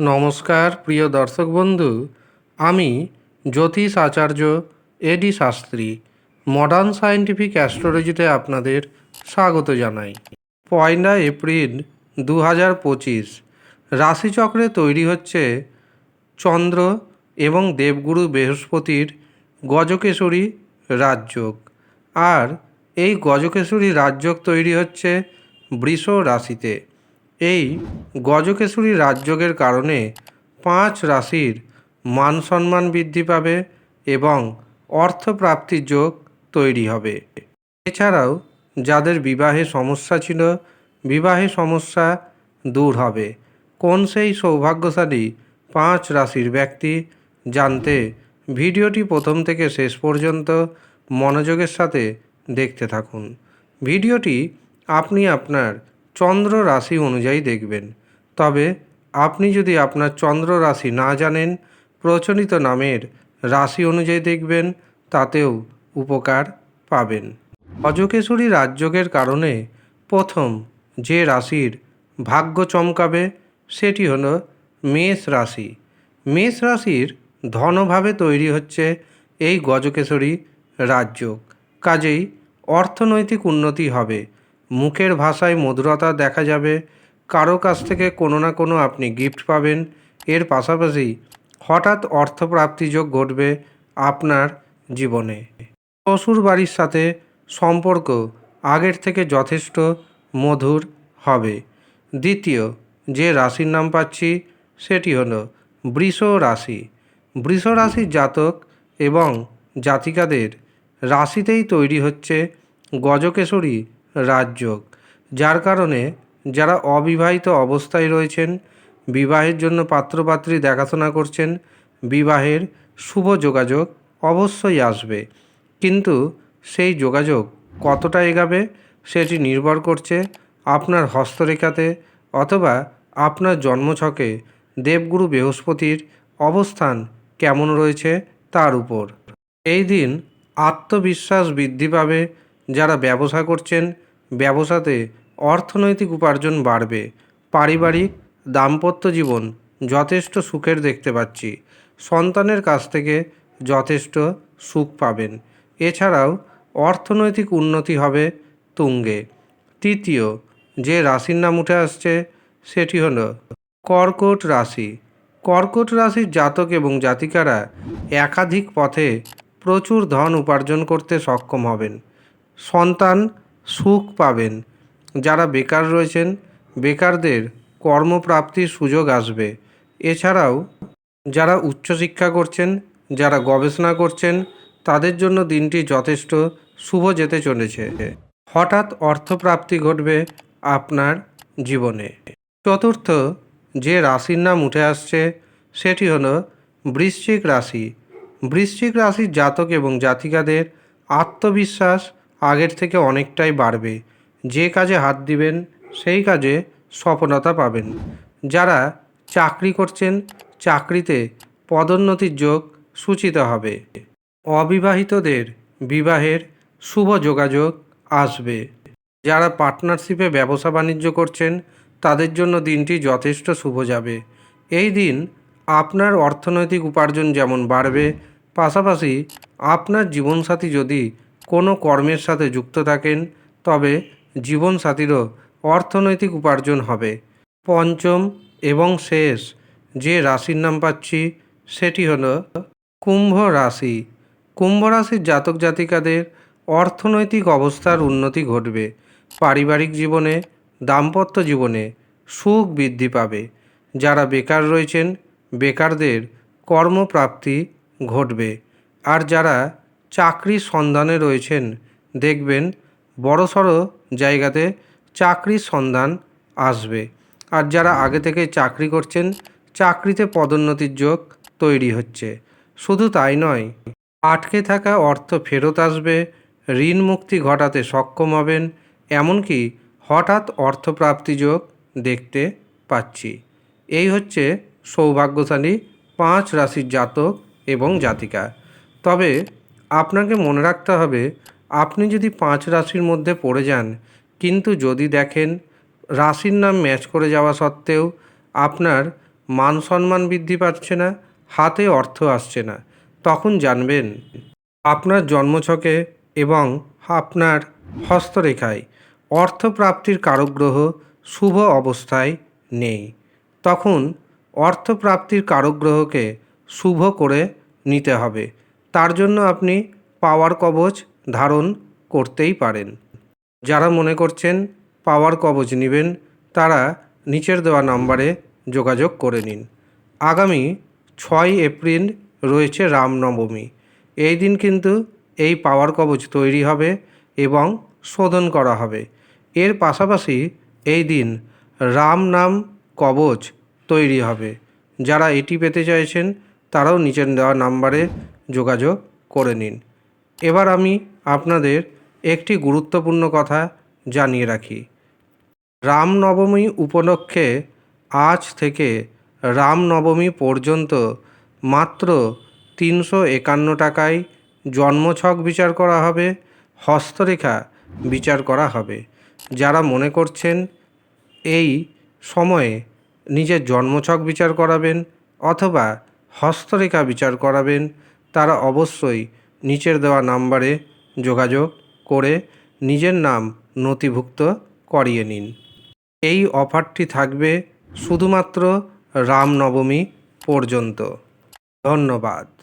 নমস্কার, প্রিয় দর্শক বন্ধু। আমি জ্যোতিষ আচার্য এডি শাস্ত্রী মডার্ন সায়েন্টিফিক অ্যাস্ট্রোলজিতে আপনাদের স্বাগত জানাই। পয়লা এপ্রিল দু হাজার পঁচিশ, রাশিচক্রে তৈরি হচ্ছে চন্দ্র এবং দেবগুরু বৃহস্পতির গজকেশরী রাজযোগ। আর এই গজকেশরী রাজযোগ তৈরি হচ্ছে বৃষ রাশিতে। এই গজকেশরী রাজযোগের কারণে পাঁচ রাশির মান সম্মান বৃদ্ধি পাবে এবং অর্থপ্রাপ্তির যোগ তৈরি হবে। এছাড়াও যাদের বিবাহে সমস্যা ছিল, বিবাহে সমস্যা দূর হবে। কোন সেই সৌভাগ্যশালী পাঁচ রাশির ব্যক্তি জানতে ভিডিওটি প্রথম থেকে শেষ পর্যন্ত মনোযোগের সাথে দেখতে থাকুন। ভিডিওটি আপনি আপনার চন্দ্র রাশি অনুযায়ী দেখবেন। তবে আপনি যদি আপনার চন্দ্র রাশি না জানেন, প্রচলিত নামের রাশি অনুযায়ী দেখবেন, তাতেও উপকার পাবেন। অজকেশরী রাজযোগের কারণে প্রথম যে রাশির ভাগ্য চমকাবে, সেটি হলো মেষ রাশি। মেষ রাশির ধনভাবে তৈরি হচ্ছে এই গজকেশরী রাজযোগ। কাজেই অর্থনৈতিক উন্নতি হবে। মুখের ভাষায় মধুরতা দেখা যাবে। কারও কাছ থেকে কোনো না কোনো আপনি গিফট পাবেন। এর পাশাপাশি হঠাৎ অর্থপ্রাপ্তি যোগ ঘটবে আপনার জীবনে। শ্বশুর বাড়ির সাথে সম্পর্ক আগের থেকে যথেষ্ট মধুর হবে। দ্বিতীয়, যে রাশির নাম পাচ্ছি সেটি হলো বৃষ রাশি। বৃষ রাশির জাতক এবং জাতিকাদের রাশিতেই তৈরি হচ্ছে গজকেশরী রাজযোগ যার কারণে যারা অবিবাহিত অবস্থায় রয়েছেন, বিবাহের জন্য পাত্রপাত্রী দেখাশোনা করছেন, বিবাহের শুভ যোগাযোগ অবশ্যই আসবে। কিন্তু সেই যোগাযোগ কতটা এগাবে সেটি নির্ভর করছে আপনার হস্তরেখাতে অথবা আপনার জন্মছকে দেবগুরু বৃহস্পতির অবস্থান কেমন রয়েছে তার উপর। এই দিন আত্মবিশ্বাস বৃদ্ধি পাবে যারা ব্যবসা করছেন ব্যবসাতে অর্থনৈতিক উপার্জন বাড়বে। পারিবারিক দাম্পত্য জীবন যথেষ্ট সুখের দেখতে পাচ্ছি। সন্তানের কাছ থেকে যথেষ্ট সুখ পাবেন। এছাড়াও অর্থনৈতিক উন্নতি হবে তুঙ্গে। তৃতীয় যে রাশির নাম উঠে আসছে সেটি হলো কর্কট রাশি। কর্কট রাশির জাতক এবং জাতিকারা একাধিক পথে প্রচুর ধন উপার্জন করতে সক্ষম হবেন। সন্তান সুখ পাবেন। যারা বেকার রয়েছেন, বেকারদের কর্মপ্রাপ্তির সুযোগ আসবে। এছাড়াও, যারা উচ্চশিক্ষা করছেন, যারা গবেষণা করছেন, তাদের জন্য দিনটি যথেষ্ট শুভ যেতে চলেছে। হঠাৎ অর্থপ্রাপ্তি ঘটবে আপনার জীবনে। চতুর্থ যে রাশির নাম উঠে আসছে, সেটি হলো বৃশ্চিক রাশি। বৃশ্চিক রাশির জাতক এবং জাতিকাদের আত্মবিশ্বাস আগের থেকে অনেকটাই বাড়বে। যে কাজে হাত দিবেন, সেই কাজে সফলতা পাবেন। যারা চাকরি করছেন, চাকরিতে পদোন্নতির যোগ সূচিত হবে। অবিবাহিতদের বিবাহের শুভ যোগাযোগ আসবে। যারা পার্টনারশিপে ব্যবসা বাণিজ্য করছেন, তাদের জন্য দিনটি যথেষ্ট শুভ যাবে। এই দিন আপনার অর্থনৈতিক উপার্জন যেমন বাড়বে, পাশাপাশি আপনার জীবনসাথী যদি কোনো কর্মের সাথে যুক্ত থাকেন, তবে জীবনসাথীরও অর্থনৈতিক উপার্জন হবে। পঞ্চম এবং শেষ যে রাশির নাম পাচ্ছি, সেটি হলো কুম্ভ রাশি। কুম্ভ রাশির জাতক জাতিকাদের অর্থনৈতিক অবস্থার উন্নতি ঘটবে। পারিবারিক জীবনে, দাম্পত্য জীবনে সুখ বৃদ্ধি পাবে। যারা বেকার রয়েছেন, বেকারদের কর্মপ্রাপ্তি ঘটবে। আর যারা চাকরির সন্ধানে রয়েছেন। দেখবেন বড়সড় জায়গাতে চাকরির সন্ধান আসবে। আর যারা আগে থেকে চাকরি করছেন, চাকরিতে পদোন্নতির যোগ তৈরি হচ্ছে। শুধু তাই নয়, আটকে থাকা অর্থ ফেরত আসবে, ঋণ মুক্তি ঘটাতে সক্ষম হবেন, এমনকি হঠাৎ অর্থপ্রাপ্তি যোগ দেখতে পাচ্ছি। এই হচ্ছে সৌভাগ্যশালী পাঁচ রাশির জাতক এবং জাতিকা। তবে আপনাকে মনে রাখতে হবে, আপনি যদি পাঁচ রাশির মধ্যে পড়ে যান, কিন্তু যদি দেখেন রাশির নাম ম্যাচ করে যাওয়া সত্ত্বেও আপনার মান সম্মান বৃদ্ধি পাচ্ছে না, হাতে অর্থ আসছে না, তখন জানবেন আপনার জন্মছকে এবং আপনার হস্তরেখায় অর্থপ্রাপ্তির কারক গ্রহ শুভ অবস্থায় নেই, তখন অর্থপ্রাপ্তির কারক গ্রহকে শুভ করে নিতে হবে। তার জন্য আপনি পাওয়ার কবচ ধারণ করতেই পারেন। যারা মনে করছেন পাওয়ার কবচ নেবেন, তারা নিচের দেওয়া নাম্বারে যোগাযোগ করে নিন। আগামী ছয় এপ্রিল রয়েছে রামনবমী। এই দিন কিন্তু এই পাওয়ার কবচ তৈরি হবে এবং শোধন করা হবে। এর পাশাপাশি এই দিন রাম নাম কবচ তৈরি হবে। যারা এটি পেতে চাইছেন, তারাও নিচের দেওয়া নাম্বারে যোগাযোগ করে নিন। এবার আমি আপনাদের একটি গুরুত্বপূর্ণ কথা জানিয়ে রাখি। রামনবমী উপলক্ষে আজ থেকে রামনবমী পর্যন্ত মাত্র তিনশো একান্ন টাকায় জন্মছক বিচার করা হবে, হস্তরেখা বিচার করা হবে। যারা মনে করছেন এই সময়ে নিজের জন্মছক বিচার করাবেন অথবা হস্তরেখা বিচার করাবেন তারা অবশ্যই নিচের দেওয়া নাম্বারে যোগাযোগ করে নিজের নাম নথিভুক্ত করিয়ে নিন। এই অফারটি থাকবে শুধুমাত্র রামনবমী পর্যন্ত। ধন্যবাদ।